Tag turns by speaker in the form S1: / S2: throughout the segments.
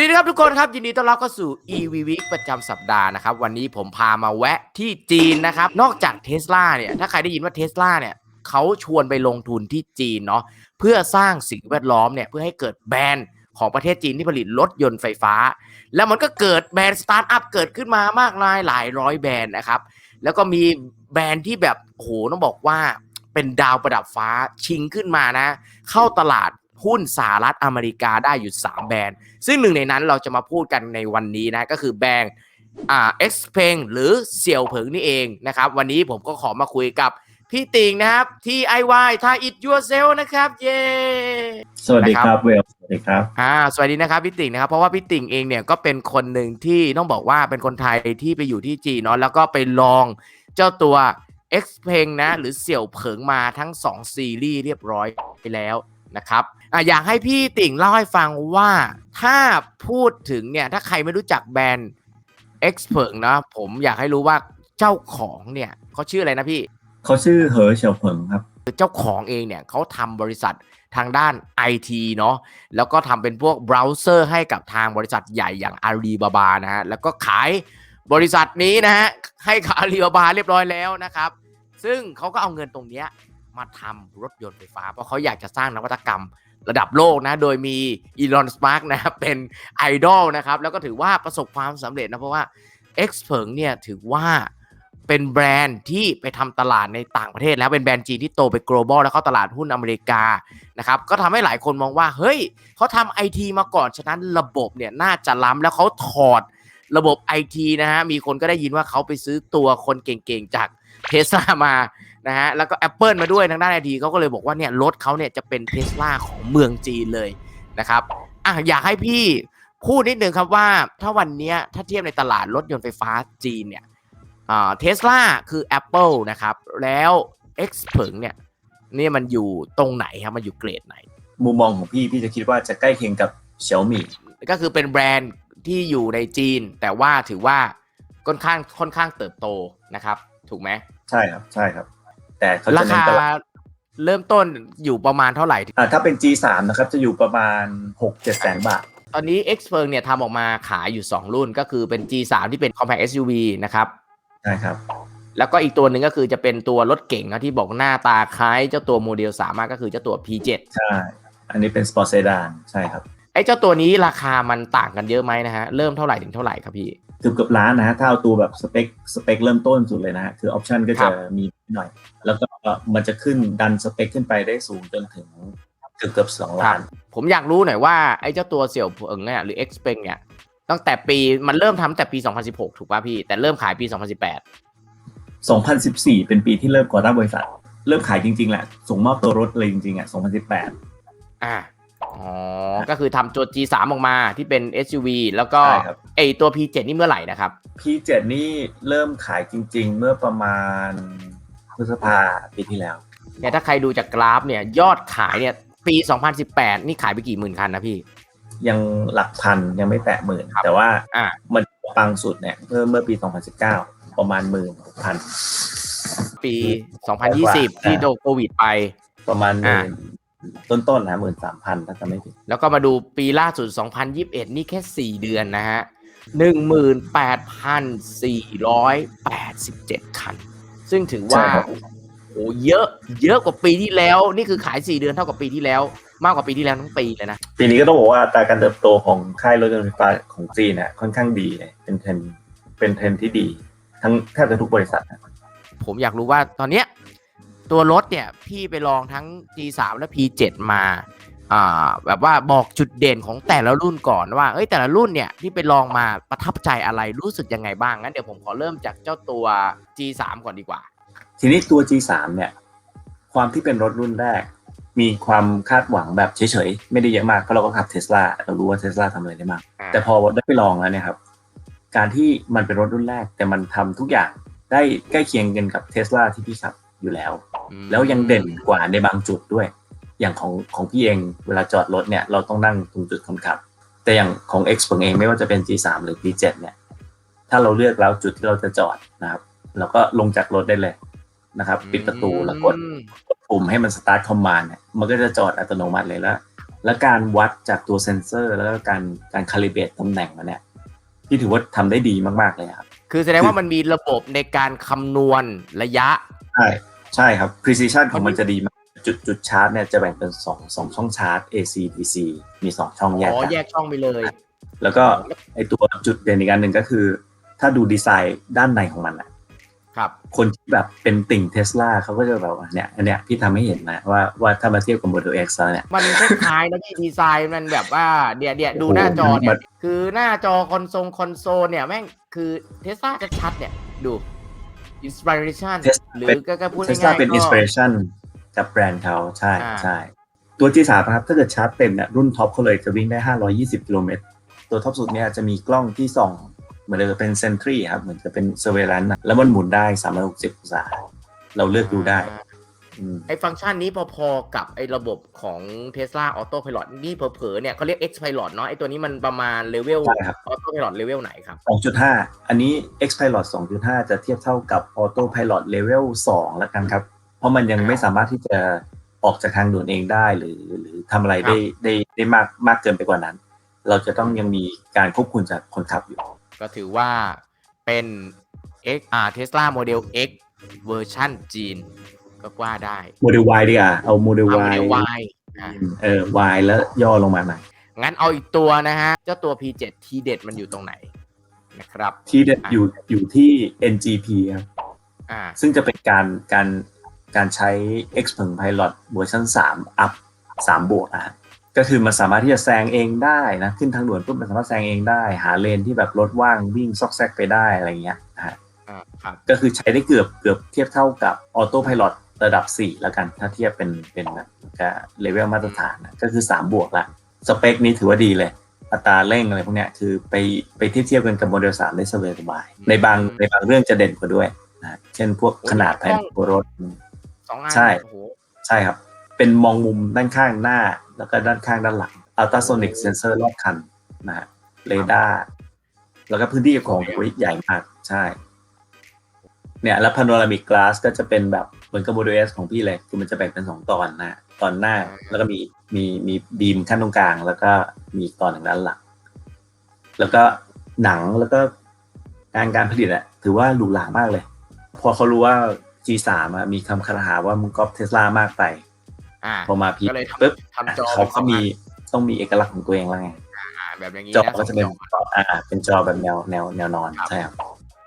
S1: วัสดีครับทุกคนครับ ยินดีต้อนรับเข้าสู่ EV Week ประจำสัปดาห์นะครับ วันนี้ผมพามาแวะที่จีนนะครับ นอกจากเทสลาเนี่ย ถ้าใครได้ยินว่าเทสลาเนี่ยเขาชวนไปลงทุนที่จีนเนาะเพื่อสร้างสิ่งแวดล้อมเนี่ย เพื่อให้เกิดแบรนด์ของประเทศจีนที่ผลิตรถยนต์ไฟฟ้า แล้วมันก็เกิดแบรนด์สตาร์ทอัพเกิดขึ้นมามากมายหลายร้อยแบรนด์นะครับ แล้วก็มีแบรนด์ที่แบบโอ้โหต้องบอกว่าเป็นดาวประดับฟ้าชิงขึ้นมานะ เข้าตลาด หุ้นสหรัฐอเมริกาได้อยู่ 3 แบรนด์ ซึ่งหนึ่งในนั้นเราจะมาพูดกันในวันนี้นะ ก็คือแบรนด์อ่า X p e n หรือเสี่ยวเผิงนี่เองนะครับ วันนี้ผมก็ขอมาคุยกับพี่ติงนะครับ TIY ทา It Yourself นะครับ เย้
S2: สวัสดี
S1: นะค
S2: ค
S1: รั
S2: รับบเวลสวัสดีครับ
S1: อ่าสวัสดีนะครับพี่ติ่งนะครับ เพราะว่าพี่ติ่งเองเนี่ยก็เป็นคนหนึ่งที่ต้องบอกว่าเป็นคนไทยที่ไปอยู่ที่จีนเนาะแล้วก็ไปลองเจ้าตัว X p e n นะ หรือเสี่ยวเผิงมาทั้ง 2 ซีรีส์เรียบร้อยไปแล้ว นะครับอะอยากให้พี่ติ่งเล่าให้ฟังว่าถ้าพูดถึงเนี่ยถ้าใครไม่รู้จักแบรนด์ X p e n นะผมอยากให้รู้ว่าเจ้าของเนี่ยเขาชื่ออะไรนะพี่
S2: เขาชื่อเหอเฉียวเผิงครับ
S1: เจ้าของเองเนี่ยเขาทำบริษัททางด้าน IT เนาะแล้วก็ทำเป็นพวกเบราว์เซอร์ให้กับทางบริษัทใหญ่อย่าง Alibaba นะฮะแล้วก็ขายบริษัทนี้นะฮะให้กับ Alibaba เรียบร้อยแล้วนะครับ ซึ่งเขาก็เอาเงินตรงเนี้ย มาทำรถยนต์ไฟฟ้า เพราะเขาอยากจะสร้างนวัตกรรมระดับโลกนะ โดยมีอีลอนสมาร์กนะเป็นไอดอลนะครับ แล้วก็ถือว่าประสบความสำเร็จนะ เพราะว่า X เผิงเนี่ยถือว่าเป็นแบรนด์ที่ไปทำตลาดในต่างประเทศ แล้วเป็นแบรนด์จีนที่โตไป global แล้วเข้าตลาดหุ้นอเมริกานะครับก็ทำให้หลายคนมองว่า เฮ้ยเขาทำไอทีมาก่อน ฉะนั้นระบบเนี่ยน่าจะล้ำแล้วเขาถอดระบบไอทีนะฮะ มีคนก็ได้ยินว่าเขาไปซื้อตัวคนเก่งๆจากเทสลามา นะฮะแล้วก็ Apple มาด้วยทางด้านไอทีเขาก็เลยบอกว่าเนี่ยรถเขาเนี่ยจะเป็นเทสลาของเมืองจีนเลยนะครับอะอยากให้พี่พูดนิดนึงครับว่าถ้าวันเนี้ยถ้าเทียบในตลาดรถยนต์ไฟฟ้าจีนเนี่ยเทสลาคือ Apple นะครับ แล้ว X เผิงเนี่ยเนี่ยมันอยู่ตรงไหนครับ มันอยู่เกรดไหน
S2: มุมมองของพี่ พี่จะคิดว่าจะใกล้เคียงกับเฉียวหมี่
S1: ก็คือเป็นแบรนด์ที่อยู่ในจีน แต่ว่าถือว่าค่อนข้างค่อนข้างเติบโตนะครับ ถูกไหม
S2: ใช่ครับใช่ครับ แต่เขา
S1: รา
S2: จะเน้น
S1: คา
S2: ตลาด
S1: เริ่มต้นอยู่ประมาณเท่าไหร่
S2: อ่าถ้าเป็น G3 นะครับ จะอยู่ประมาณ 6 7แสนบาท
S1: ตอนนี้ X เผิงเนี่ยทำออกมาขายอยู่ 2 รุ่นก็คือเป็น G3 ที่เป็น compact SUV นะครับ
S2: ใช่ครับ
S1: แล้วก็อีกตัวหนึ่งก็คือจะเป็นตัวรถเก่งนะที่บอกหน้าตาคล้ายเจ้าตัวโมเดล3มากก็คือเจ้าตัว P7
S2: ใช่ อันนี้เป็นสปอร์ตเซดานใช่ครับ
S1: ไอ้เจ้าตัวนี้ราคามันต่างกันเยอะไหมนะฮะ เริ่มเท่าไหร่ถึงเท่าไหร่ครับพี่
S2: เกือบเกือบล้านนะฮะถ้าเอาตัวแบบสเปคสเปคเริ่มต้นสุดเลยนะฮะคือออปชันก็
S1: ครั
S2: จะ
S1: บ
S2: มีหน่อย แล้วก็มันจะขึ้นดันสเปคขึ้นไปได้สูงจนถึงเกือบเกือบสองล้าน
S1: ผมอยากรู้หน่อยว่าไอ้เจ้าตัวเสี่ยวเผิงเนี่ยหรือ X p e n เนี่ยตั้งแต่ปีมันเริ่มทำตั้งแต่ปี 2016 ถูกป่ะพี่ แต่เริ่มขายปี 2018
S2: 2014 เป็นปีที่เริ่มก่อตั้งบริษัท เริ่มขายจริงๆแหละส่งมอบตัวรถเลยจริงๆอะ2018
S1: อ่า อ๋อ ก็คือทำตัว G3 ออกมาที่เป็น SUV แล้วก็
S2: ใช่ครับ
S1: ไอตัว P7 นี่เมื่อไหร่นะครับ
S2: P7 นี่เริ่มขายจริง ๆ เมื่อประมาณพฤษภาปีที่แล้ว
S1: เนี่ยถ้าใครดูจากกราฟเนี่ยยอดขายเนี่ยปี 2018 นี่ขายไปกี่หมื่นคันนะพี่
S2: ยังหลักพันยังไม่แตะหมื่น
S1: ครับ
S2: แต่ว่า
S1: อ่า
S2: มันปังสุดเนี่ยเมื่อเมื่อปี 2019 ประมาณหมื่นพัน
S1: ปี 2020 ที่โดนโควิดไป
S2: ประมาณห
S1: อ่า
S2: มื่น ต้นๆนะหมื่นสามพันถ้าจำไม่ผิด
S1: แล้วก็มาดูปีล่าสุด 2021 นี่แค่ 4 เดือนนะฮะ 18,487 คัน ซึ่งถือว่า
S2: ใช่ครับ
S1: โอ้เยอะ เยอะกว่าปีที่แล้ว นี่คือขาย 4 เดือนเท่ากับปีที่แล้ว มากกว่าปีที่แล้วทั้งปีเลยนะ
S2: ปีนี้ก็ต้องบอกว่าอัตราการเติบโตของค่ายรถยนต์ไฟฟ้าของจีนเนี่ยค่อนข้างดีเลยเป็นเทรนด์เป็นเทรนด์ที่ดี ทั้งแทบจะทุกบริษัทนะ
S1: ผมอยากรู้ว่าตอนเนี้ย ตัวรถเนี่ยพี่ไปลองทั้ง G3 และ P7 มาอ่าแบบว่าบอกจุดเด่นของแต่ละรุ่นก่อนว่าเอ้ยแต่ละรุ่นเนี่ยที่ไปลองมาประทับใจอะไรรู้สึกยังไงบ้างงั้นเดี๋ยวผมขอเริ่มจากเจ้าตัว G3 ก่อนดีกว่า
S2: ทีนี้ตัว G3 เนี่ยความที่เป็นรถรุ่นแรก มีความคาดหวังแบบเฉยๆ ไม่ได้เยอะมากเพราะเราก็ขับเทสลาเรารู้ว่าเทสลาทำอะไรได้มาก
S1: อ่า
S2: แต่พอได้ไปลองแล้วเนี่ยครับ การที่มันเป็นรถรุ่นแรกแต่มันทำทุกอย่างได้ใกล้เคียงกันกับเทสลาที่พี่ขับอยู่แล้ว
S1: อืม
S2: แล้วยังเด่นกว่าในบางจุดด้วย อย่างของของพี่เองเวลาจอดรถเนี่ยเราต้องนั่งตรงจุดคนขับ แต่อย่างของ X ผมเองไม่ว่าจะเป็น G3 หรือ P7 เนี่ย ถ้าเราเลือกแล้วจุดที่เราจะจอดนะครับเราก็ลงจากรถได้เลยนะครับ ปิดประตูแล้วกด
S1: อืม
S2: กดปุ่มให้มันสตาร์ทคอมมานด์เนี่ยมันก็จะจอดอัตโนมัติเลยแล้ว และการวัดจากตัวเซ็นเซอร์ แล้วก็การการคาลิเบรตตำแหน่งมันเนี่ยที่ถือว่าทำได้ดีมากๆเลยครับ
S1: คือแสดงว่ามันมีระบบในการคำนวณระยะ
S2: ใช่ ใช่ครับ precision ของมันจะดีมากจุดจุดชาร์จเนี่ยจะแบ่งเป็นสองสองช่องชาร์จ AC DC มีสองช่องแยก
S1: อ๋อ
S2: กัน
S1: แยกช่องไปเลย
S2: แล้วก็ไอตัวจุดเด่นอีกอันหนึ่งก็คือ ถ้าดูดีไซน์ด้านในของมันอะ
S1: ครับ
S2: คนที่แบบเป็นติ่งเทสลาเขาก็จะแบบว่าเนี่ยอันเนี้ยพี่ทำให้เห็นนะว่าว่าถ้ามาเทียบกับ Model X แล้วเนี่ย
S1: มันคล้ายๆนะพี่ดีไซน์มันแบบว่าเดี๋ยวเดี๋ยวดูหน้าจอเนี่
S2: มั
S1: ย
S2: น
S1: คือหน้าจอคอนโซลคอนโซลเนี่ยแม่งคือเทสลาชัดๆเนี่ย ดู อินสปิเรชัน
S2: Tesla
S1: หรือก็ก็พูด
S2: เทสลา
S1: ง่ายๆ
S2: เป็น
S1: ก็
S2: อินสปิเรชันกับแบรนด์เขาใช่
S1: อ่า
S2: ใช่ตัว G3 นะครับถ้าเกิดชาร์จเต็มเนี่ยรุ่นท็อปเขาเลยจะวิ่งได้ 520กิโลเมตรตัวท็อปสุดเนี่ยจะมีกล้องที่ส่องเหมือนจะเป็นเซนทรีครับเหมือนจะเป็นเซเวลันแล้วมันหมุนได้ 360องศาเราเลือกดูได้อืม
S1: ไอ้ฟังก์ชันนี้พอๆกับไอ้ระบบของ Tesla Auto Pilot นี่เผลอๆเนี่ยเขาเรียก X Pilot เนาะไอ้ตัวนี้มันประมาณเลเวล
S2: ใช่ครับ
S1: Auto Pilot เลเวลไหนครับ
S2: 2.5 อันนี้ X Pilot 2.5 จะเทียบเท่ากับ Auto Pilot Level 2แล้วกันครับ เพราะมันยังไม่สามารถที่จะออกจากทางด่วนเองได้หรือหรือทำอะไรได้ได้ได้มากมากเกินไปกว่านั้น เราจะต้องยังมีการควบคุมจากคนขับอยู่
S1: ก็ถือว่าเป็น X อ่า Tesla Model X เวอร์ชันจีน ก็ว่าได้
S2: Model Y ดีกว่าเอา Model
S1: เอา
S2: Y
S1: Model Y อ่า
S2: เออ Y แล้วย่อลงมาหน่อย
S1: งั้นเอาอีกตัวนะฮะ เจ้าตัว P7 ทีเด็ดมันอยู่ตรงไหนนะครับ
S2: ที่เด็ดอยู่อยู่ที่ NGP ครับ
S1: อ่า
S2: ซึ่งจะเป็นการการการใช้ X p e r Pilot เวอร์ชัน3 up 3 บวกนะฮะก็คือมันสามารถที่จะแซงเองได้นะขึ้นทางด่วนปุ๊บมันสามารถแซงเองได้ หาเลนที่แบบรถว่างวิ่งซอกแซกไปได้อะไรเงี้ยนะฮะ
S1: อ่าครับ
S2: ก็คือใช้ได้เกือบเกือบเทียบเท่ากับออโต้พ l o t ระดับ 4 แล้วกัน ถ้าเทียบเป็นเป็นแบบเลเวลมาตรฐานนะก็คือ 3 บวกละสเปคนี้ถือว่าดีเลย อัตราเร่งอะไรพวกเนี้ยคือไปไปเทียบเทียบกันกับโมเดล 3 ได้สบายสบายๆในบางในบางเรื่องจะเด่นกว่าด้วยนะเช่นพวกขนาดภายในตัวรถ
S1: สองอัน
S2: ใช่
S1: โอ้โห
S2: ใช่ครับ เป็นมองมุมด้านข้างหน้า แล้วก็ด้านข้างด้านหลัง ultrasonic sensor รอบคันนะฮะเรดาร์แล้วก็พื้นที่ของโอ้ยใหญ่มาก ใช่ เนี่ยแล้ว panoramic glass ก็จะเป็นแบบ เหมือนกับ Model S ของพี่เลยคือมันจะแบ่งเป็นสองตอนนะ ตอนหน้าแล้วก็มีมีมีบีมขั้นตรงกลาง แล้วก็มีอีกตอนหนึ่งด้านหลัง แล้วก็หนังแล้วก็งานการผลิตอะถือว่าหรูหรามากเลย พอเขารู้ว่า G3 อะมีคำคารหาว่ามึงก๊อปเทสลามากไป
S1: อ่า
S2: พอมาพี
S1: ก็เลยทำ
S2: ปุ๊บ
S1: ทำจอ
S2: เขาก็มีต้องมีเอกลักษณ์ของตัวเองแล้วไง
S1: อ่าแบบอย่างนี้
S2: จอ
S1: นะ
S2: ก็จะเป็น
S1: สองจ
S2: จออ่าเป็นจอแบบแนวแนวแนวนอน
S1: ครับ
S2: ใช่ครับ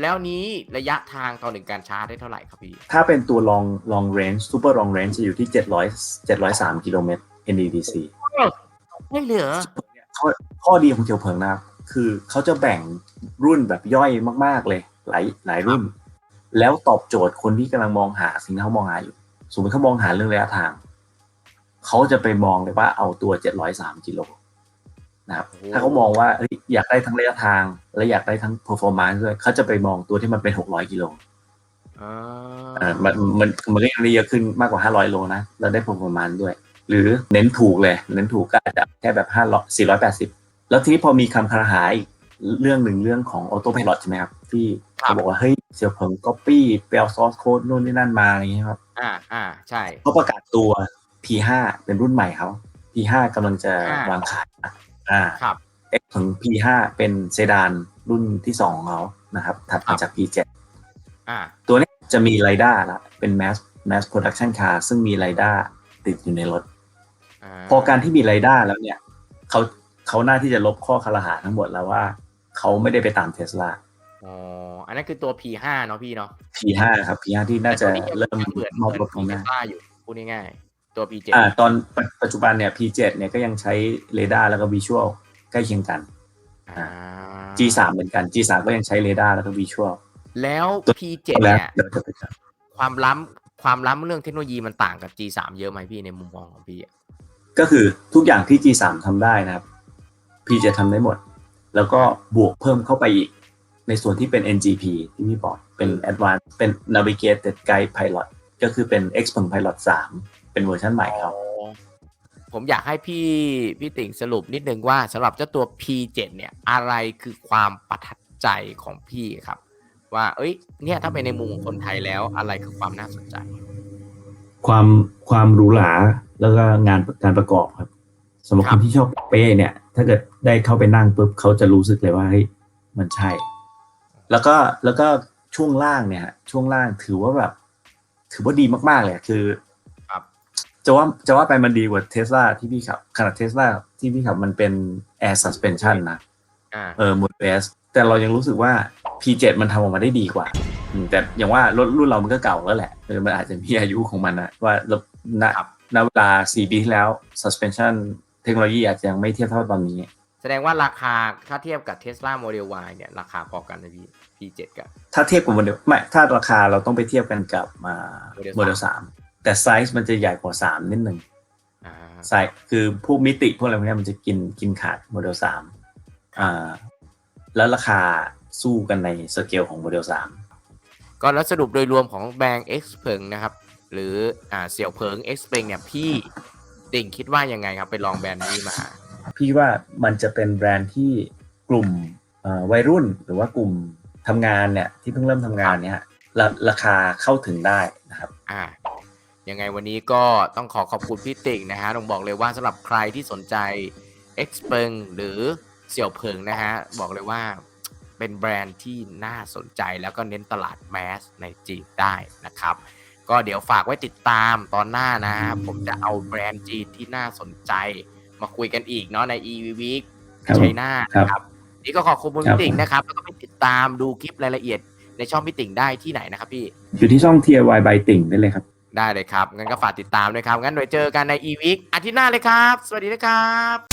S1: แล้วนี้ระยะทางต่อหนึ่งการชาร์จได้เท่าไหร่ครับพี่
S2: ถ้าเป็นตัว long long range super long range จะอยู่ที่ 700 703กิโลเมตร NEDC
S1: ไม่เหลือ
S2: ข้อข้อดีของเทียวเพิงนะครับ คือเขาจะแบ่งรุ่นแบบย่อยมาก ๆ เลย หลายหลายรุ่น แล้วตอบโจทย์คนที่กำลังมองหาสิ่งที่เขามองหาอยู่ สมมติเขามองหาเรื่องระยะทาง เขาจะไปมองเลยว่าเอาตัว 703กิโล นะครับ
S1: โอ้
S2: ถ้าเขามองว่าเอ้ยอยากได้ทั้งระยะทาง และอยากได้ทั้ง performance ด้วยเขาจะไปมองตัวที่มันเป็น 600 กิโล
S1: อ่า
S2: อ่ามันมันมันก็ยังได้เยอะขึ้นมากกว่า 500 โลนะแล้วได้ performance ด้วย หรือเน้นถูกเลย เน้นถูกก็อาจจะแค่แบบ500 480 แล้วทีนี้พอมีคำคารหาอีกเรื่องหนึ่งเรื่องของ auto pilot ใช่ไหมครับ ที่เขาบอกว่าเฮ้ยเสี่ยวเผิง copy ไปเอา source code นู่นนี่นั่นมาอะไรอย่างเงี้ยครับ
S1: อ่าอ่าใช่
S2: เขาประกาศตัว P5 เป็นรุ่นใหม่เขา P5 กำลังจะ
S1: อ่าว
S2: วางขายนะ อ่า
S1: ครับ
S2: X ถึง P5 เป็นเซดานรุ่นที่สองของเขานะครับถัด
S1: ครั
S2: มา
S1: บ
S2: จาก P7
S1: อ่า
S2: ตัวนี้จะมีไรด้าละเป็น mass mass production car ซึ่งมีไรด้าติดอยู่ในรถ พอการที่มีไรด้าแล้วเนี่ยเขาเขาหน้าที่จะลบข้อคารหาทั้งหมดแล้วว่า เขาไม่ได้ไปตามเทสลา
S1: อ๋อ อันนั้นคือตัว P5 เนาะพี่เนาะ
S2: P5 ครับ P5 ที่น่าจะ
S1: แต่ตัว
S2: เริ่ม
S1: ยังเหมือน
S2: มอบรถ
S1: ของ
S2: ง่าย
S1: Tesla อยู่พูดง่ายๆ ตัว P7
S2: อ่าตอนปัจปัจจุบันเนี่ย P7 เนี่ยก็ยังใช้เรดาร์แล้วก็วิชวลใกล้เคียงกัน
S1: อ่า
S2: G3 เหมือนกัน G3 ก็ยังใช้เรดาร์แล้วก็วิชวล
S1: แล้ว P7
S2: แล้ว
S1: เนี่ย
S2: เดี๋ยวจะไปครับ
S1: ความล้ำความล้ำเรื่องเทคโนโลยีมันต่างกับ G3 เยอะไหมพี่ในมุมมองของพี่อะ
S2: ก็คือทุกอย่างที่ G3 ทำได้นะครับ P7 ทำได้หมด แล้วก็บวกเพิ่มเข้าไปอีก ในส่วนที่เป็น NGP ที่พี่บอกเป็น Advanced เป็น Navigated Guide Pilot ก็คือเป็น X p e r Pilot 3 เป็นเวอร์ชันใหม่ครับ
S1: ผมอยากให้พี่พี่ติ่งสรุปนิดนึงว่าสำหรับเจ้าตัว P7 เนี่ยอะไรคือความประทับใจของพี่ครับ ว่า เอ้ย เนี่ยถ้าเป็นในมุมของคนไทยแล้วอะไรคือความน่าสนใจ
S2: ความความหรูหราแล้วก็งานการประกอบครับสำหรับ
S1: ค
S2: ครับนที่ชอบเป้เนี่ย ถ้าเกิดได้เข้าไปนั่งปุ๊บเขาจะรู้สึกเลยว่าเฮ้ยมันใช่ แล้วก็แล้วก็ช่วงล่างเนี่ยฮะช่วงล่างถือว่าแบบ ถือว่าดีมากๆเลยอะคือ
S1: ครับ
S2: จะว่าจะว่าไปมันดีกว่าเทสลาที่พี่ขับขนาดเทสลาที่พี่ขับมันเป็น Air Suspension นะ
S1: อ่า
S2: เออ Model S แต่เรายังรู้สึกว่า P7 มันทำออกมาได้ดีกว่าอืมแต่อย่างว่ารถรุ่นเรามันก็เก่าแล้วแหละเออมันอาจจะมีอายุของมันนะว่าเราณ
S1: ครับ
S2: ณเวลา 4 ปีที่แล้ว suspension เทคโนโลยีอาจจะยังไม่เทียบเท่าตอนนี้
S1: แสดงว่าราคาถ้าเทียบกับ Tesla Model Y เนี่ย ราคาพอกันนะพี่ P7 กับ
S2: ถ้าเทียบกับโมเดลไม่ถ้าราคาเราต้องไปเทียบกันกับมา
S1: Model
S2: โมเดล3 แต่ไซส์มันจะใหญ่กว่า3นิดหนึ่ง
S1: อ่า
S2: ไซส์คือพวกมิติพวกอะไรพวกเนี้ยมันจะกินกินขาดโมเดล3อ่าแล้วราคาสู้กันในสเกลของโมเดล3
S1: ก็แล้วสรุปโดยรวมของแบรนด์ X เพิงนะครับ หรืออ่าเสี่ยวเพิง X เพิงเนี่ยพี่ติ่งคิดว่ายังไงครับ ไปลองแบรนด์นี้มา
S2: พี่ว่ามันจะเป็นแบรนด์ที่กลุ่มเอ่อวัยรุ่นหรือว่ากลุ่มทำงานเนี่ยที่เพิ่งเริ่มทำงานเนี่ยราราคาเข้าถึงได้นะครับ
S1: อ่า ยังไงวันนี้ก็ต้องขอขอบคุณพี่ติ่งนะฮะต้องบอกเลยว่าสำหรับใครที่สนใจ X เพิงหรือเสี่ยวเพิงนะฮะ บอกเลยว่าเป็นแบรนด์ที่น่าสนใจแล้วก็เน้นตลาดแมสในจีนได้นะครับ ก็เดี๋ยวฝากไว้ติดตามตอนหน้านะผมจะเอาแบรนด์จีนที่น่าสนใจ มาคุยกันอีกเนาะใน EV Week
S2: ครับ
S1: ชัยนาท
S2: ครับ
S1: นะครับ นี่ก็ขอบคุณคุณ
S2: ครับ
S1: พี่ติ่งนะครับ แล้วก็ไปติดตามดูคลิปรายละเอียดในช่องพี่ติ่งได้ที่ไหนนะครับพี่
S2: อยู่ที่ช่อง TIY by ติ่งได้เลยครับ
S1: ได้เลยครับ งั้นก็ฝากติดตามด้วยครับ งั้นเดี๋ยเจอกันในอีวิกอาทิตย์หน้าเลยครับ สวัสดีนะครับ